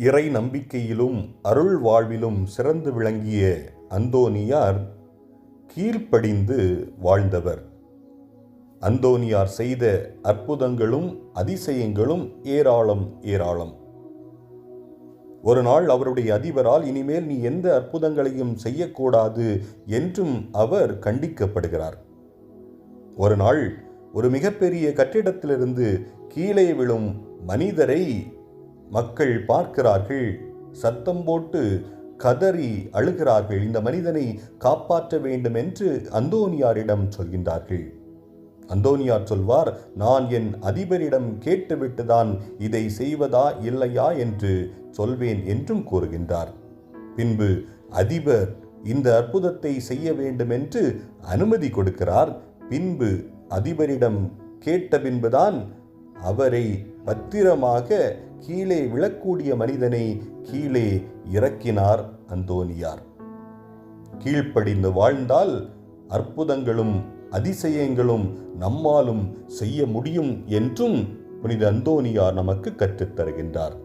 இறை நம்பிக்கையிலும் அருள் வாழ்விலும் சிறந்து விளங்கிய அந்தோனியார் கீழ்ப்படிந்து வாழ்ந்தவர். அந்தோனியார் செய்த அற்புதங்களும் அதிசயங்களும் ஏராளம் ஏராளம். ஒரு நாள் அவருடைய அதிபரால் இனிமேல் நீ எந்த அற்புதங்களையும் செய்யக்கூடாது என்றும் அவர் கண்டிக்கப்படுகிறார். ஒரு நாள் ஒரு மிகப்பெரிய கட்டிடத்திலிருந்து கீழே விழும் மனிதரை மக்கள் பார்க்கிறார்கள். சத்தம் போட்டு கதறி அழுகிறார்கள். இந்த மனிதனை காப்பாற்ற வேண்டும் என்று அந்தோனியாரிடம் சொல்கின்றார்கள். அந்தோனியார் சொல்வார் நான் என் அதிபரிடம் கேட்டுவிட்டுதான் இதை செய்வதா இல்லையா என்று சொல்வேன் என்றும் கூறுகின்றார். பின்பு அதிபர் இந்த அற்புதத்தை செய்ய வேண்டும் என்று அனுமதி கொடுக்கிறார். பின்பு அதிபரிடம் கேட்ட பின்புதான் அவரை பத்திரமாக கீழே விழக்கூடிய மனிதனை கீழே இறக்கினார் அந்தோனியார். கீழ்ப்படிந்து வாழ்ந்தால் அற்புதங்களும் அதிசயங்களும் நம்மாலும் செய்ய முடியும் என்றும் புனித அந்தோனியார் நமக்கு கற்றுத் தருகின்றார்